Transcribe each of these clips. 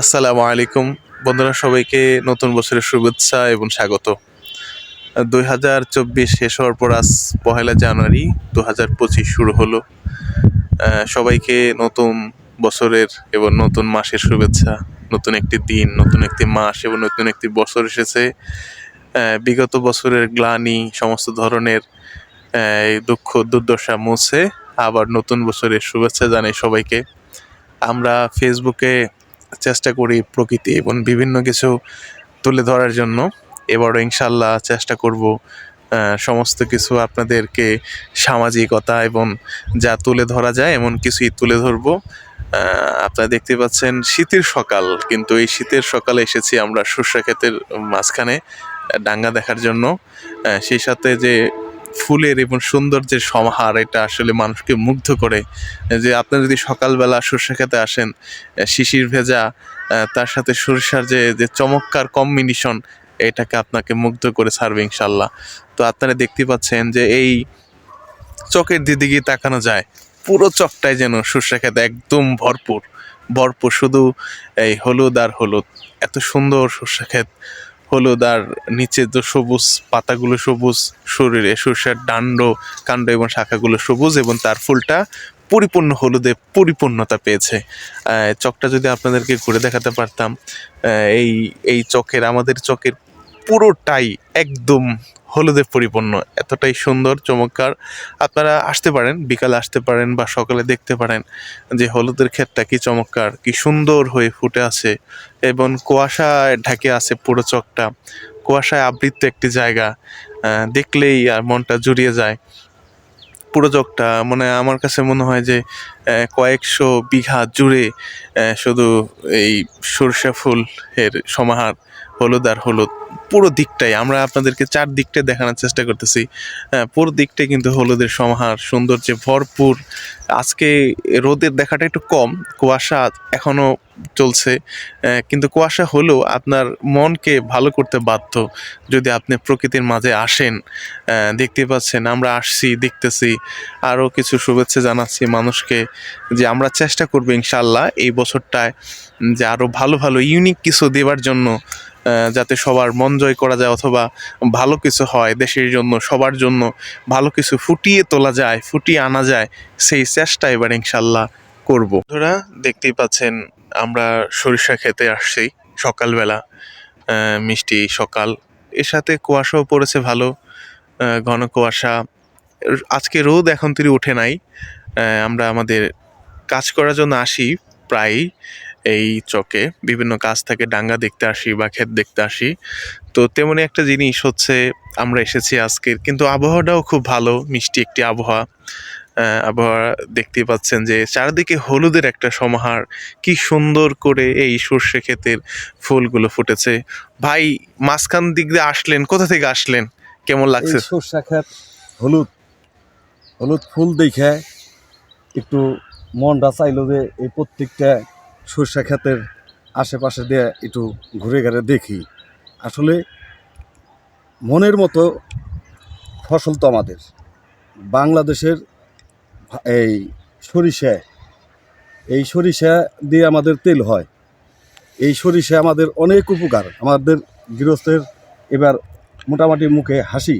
আসসালামু আলাইকুম। বন্ধুরা, সবাইকে নতুন বছরের শুভেচ্ছা এবং স্বাগত। দুই হাজার চব্বিশ শেষ হওয়ার পর আজ পহেলা জানুয়ারি দু হাজার পঁচিশ শুরু হলো। সবাইকে নতুন বছরের এবং নতুন মাসের শুভেচ্ছা, নতুন একটি দিন, নতুন একটি মাস এবং নতুন একটি বছর এসেছে। বিগত বছরের গ্লানি, সমস্ত ধরনের দুঃখ, দুর্দশা মুছে আবার নতুন বছরের শুভেচ্ছা জানাই সবাইকে। আমরা ফেসবুকে চেষ্টা করি প্রকৃতি এবং বিভিন্ন কিছু তুলে ধরার জন্য। এবারও ইনশাল্লাহ চেষ্টা করব সমস্ত কিছু আপনাদেরকে সামাজিকতা এবং যা তুলে ধরা যায় এমন কিছুই তুলে ধরবো। আপনারা দেখতে পাচ্ছেন শীতের সকাল, কিন্তু এই শীতের সকালে এসেছি আমরা সর্ষে ক্ষেতের মাঝখানে ডাঙ্গা দেখার জন্য। সেই সাথে যে ফুলের এবং সৌন্দর্যের সমাহার, এটা আসলে মানুষকে মুগ্ধ করে। যে আপনি যদি সকালবেলা সর্ষে খেতে আসেন শিশির ভেজা তার সাথে সরিষার যে যে চমৎকার কম্বিনেশন এটাকে আপনাকে মুগ্ধ করে ছাড়বে ইনশাল্লাহ তো আপনারা দেখতে পাচ্ছেন যে এই চকের দিদিকে তাকানো যায়, পুরো চকটাই যেন সর্ষে খেতে একদম ভরপুর। ভরপুর শুধু এই হলুদ আর হলুদ। এত সুন্দর সর্ষে ক্ষেত হলুদ আর নিচে তো সবুজ, পাতাগুলো সবুজ, শরীরে সর্ষের ডান্ড, কাণ্ড এবং শাখাগুলো সবুজ এবং তার ফুলটা পরিপূর্ণ হলুদে পরিপূর্ণতা পেয়েছে। চকটা যদি আপনাদেরকে ঘুরে দেখাতে পারতাম এই এই চকের, আমাদের চকের পুরোটাই একদম হলুদে পরিপূর্ণ, এতটাই সুন্দর, চমৎকার। আপনারা আসতে পারেন, বিকালে আসতে পারেন বা সকালে দেখতে পারেন যে হলুদের ক্ষেতটা কি চমৎকার, কি সুন্দর হয়ে ফুটে আছে এবং কুয়াশায় ঢাকে আছে পুরো চকটা। কুয়াশায় আবৃত একটি জায়গা দেখলেই আর মনটা জুড়িয়ে যায়। পুরো চকটা মানে আমার কাছে মনে হয় যে কয়েকশো বিঘা জুড়ে শুধু এই সরষা ফুল এর সমাহার হলুদ আর হলুদ পুরো দিকটাই। আমরা আপনাদেরকে চার দিকটাই দেখানোর চেষ্টা করতেছি। আহ, পুরো দিকটাই কিন্তু হলুদের সমাহার সৌন্দর্যে ভরপুর। আজকে রোদের দেখাটা একটু কম কুয়াশা এখনও চলছে। কিন্তু কুয়াশা হলেও আপনার মনকে ভালো করতে বাধ্য যদি আপনি প্রকৃতির মাঝে আসেন। দেখতে পাচ্ছেন আমরা আসছি দেখতেছি। আরও কিছু শুভেচ্ছা জানাচ্ছি মানুষকে যে আমরা চেষ্টা করব ইনশাল্লাহ এই বছরটায় যে আরও ভালো ভালো ইউনিক কিছু দেওয়ার জন্য যাতে সবার মন জয় করা যায় অথবা ভালো কিছু হয় দেশের জন্য, সবার জন্য ভালো কিছু ফুটিয়ে তোলা যায়, ফুটিয়ে আনা যায়, সেই চেষ্টা এবার ইনশাল্লাহ করব। ধরা দেখতেই পাচ্ছেন আমরা সরিষা খেতে আসছি সকালবেলা। মিষ্টি সকাল। এর সাথে কুয়াশাও পড়েছে ভালো ঘন কুয়াশা। আজকে রোদ এখন তিনি উঠে নাই। আমরা আমাদের কাজ করার জন্য আসি প্রায়ই। এই চকে বিভিন্ন কাজ থেকে ডাঙ্গা দেখতে আসি বা ক্ষেত দেখতে আসি। তো তেমনি একটা জিনিস হচ্ছে আমরা এসেছি আজকের, কিন্তু আবহাওয়াটাও খুব ভালো, মিষ্টি একটি আবহাওয়া। আবহাওয়া দেখতে পাচ্ছেন যে চারিদিকে হলুদের একটা সমাহার। কি সুন্দর করে এই সর্ষে ক্ষেতের ফুলগুলো ফুটেছে। ভাই, মাঝখান দিক দিয়ে আসলেন, কোথা থেকে আসলেন? কেমন লাগছে? সর্ষা ক্ষেত, হলুদ। হলুদ ফুল দেখে একটু মনটা চাইলো যে এই প্রত্যেকটা সর্ষা ক্ষেতের আশেপাশে দিয়ে একটু ঘুরে ঘুরে দেখি। আসলে মনের মতো ফসল তো আমাদের। বাংলাদেশের এই সরিষা এই সরিষা দিয়ে আমাদের তেল হয়। এই সরিষা আমাদের অনেক উপকার। আমাদের গৃহস্থের এবার মোটামুটি মুখে হাসি।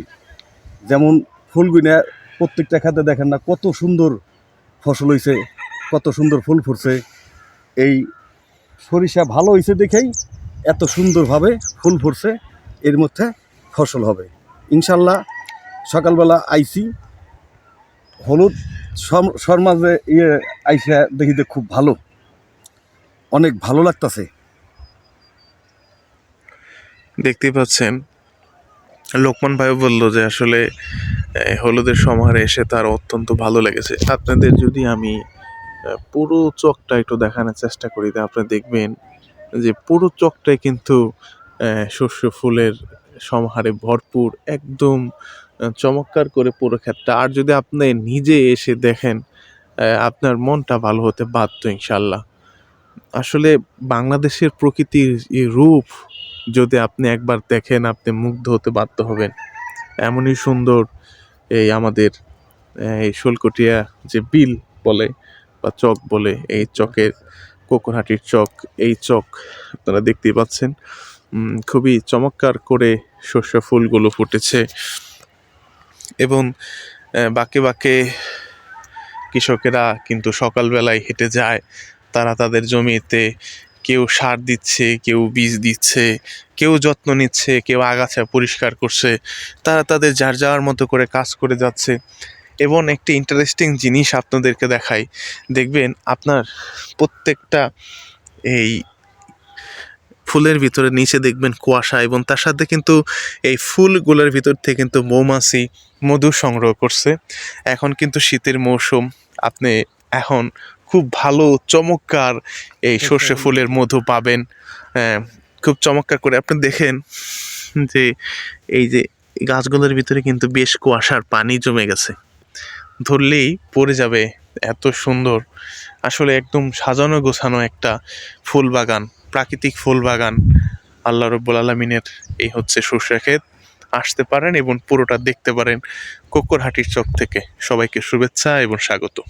যেমন ফুলগুনে প্রত্যেকটা খাতে দেখেন না, কত সুন্দর ফসল হয়েছে কত সুন্দর ফুল ফুটছে। এই সরিষা ভালো হয়েছে দেখেই এত সুন্দরভাবে ফুল ফুটছে, এর মধ্যে ফসল হবে। ইনশাল্লাহ সকালবেলা আইসি হলুদ সরমাজে ইয়ে আইসা দেখিতে খুব ভালো। অনেক ভালো লাগতাছে। দেখতেই পাচ্ছেন, লোকমান ভাই বলল যে আসলে হলুদের সমাহারে এসে তার অত্যন্ত ভালো লেগেছে। আপনাদের যদি আমি পুরো চকটা একটু দেখানোর চেষ্টা করি, তা আপনি দেখবেন যে পুরো চকটাই কিন্তু শস্য ফুলের সমাহারে ভরপুর, একদম চমৎকার করে পুরো ক্ষেতটা। আর যদি আপনি নিজে এসে দেখেন আপনার মনটা ভালো হতে বাধ্য ইনশাল্লাহ আসলে বাংলাদেশের প্রকৃতির রূপ যদি আপনি একবার দেখেন, আপনি মুগ্ধ হতে বাধ্য হবেন। এমনই সুন্দর এই আমাদের এই শোলকটিয়া যে বিল বলে বা চক বলে, এই চকের কোকরহাটির চক, এই চক আপনারা দেখতেই পাচ্ছেন। খুবই চমৎকার করে শস্য ফুলগুলো ফুটেছে এবং বাঁকে বাঁকে কৃষকেরা কিন্তু সকালবেলায় হেঁটে যায়। তারা তাদের জমিতে কেউ সার দিচ্ছে, কেউ বীজ দিচ্ছে, কেউ যত্ন নিচ্ছে, কেউ আগাছা পরিষ্কার করছে। তারা তাদের যার যাওয়ার মতো করে কাজ করে যাচ্ছে। এবং একটি ইন্টারেস্টিং জিনিস আপনাদেরকে দেখাই। দেখবেন আপনার প্রত্যেকটা এই ফুলের ভিতরে নিচে দেখবেন কুয়াশা এবং তার সাথে কিন্তু এই ফুলগুলোর ভিতর থেকে কিন্তু মৌমাছি মধু সংগ্রহ করছে। এখন কিন্তু শীতের মৌসুম আপনি এখন খুব ভালো চমৎকার এই সর্ষে ফুলের মধু পাবেন। আহ, খুব চমৎকার করে আপনি দেখেন যে এই যে গাছগুলোর ভিতরে কিন্তু বেশ কুয়াশার পানি জমে গেছে। ধরলেই পড়ে যাবে, এত সুন্দর। আসলে একদম সাজানো গোছানো একটা ফুল বাগান, প্রাকৃতিক ফুল বাগান। আল্লাহ রব্বুল আলমিনের এই হচ্ছে সর্ষে ক্ষেত। আসতে পারেন এবং পুরোটা দেখতে পারেন কোকরহাটির চক থেকে। সবাইকে শুভেচ্ছা এবং স্বাগত।